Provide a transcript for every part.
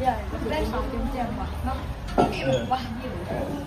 Yeah, it's a bit of a problem, yeah, but not a bit of a problem.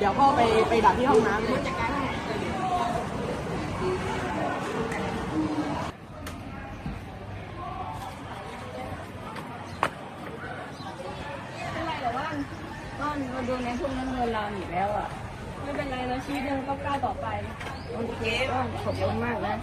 เดี๋ยวพ่อไปไปดักที่ห้องน้ำเลยไม่เป็นไรหรอกว่าก็มาดูในพวกนั้นเงินเราอยู่แล้วอะ ไม่เป็นไรเราชีวิตเดิมก็ก้าวต่อไป โอเคขอบคุณมากนะ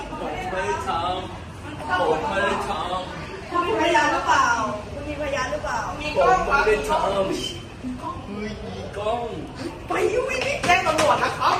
ผมไม่ได้ทำผมไม่ได้ทำ คุณมีพยานหรือเปล่า คุณมีพยานหรือเปล่า ผม ไม่ได้ทำเฮ้ยมีกล้อง ไปยุ่งไม่ได้แจ้งตำรวจนะครับ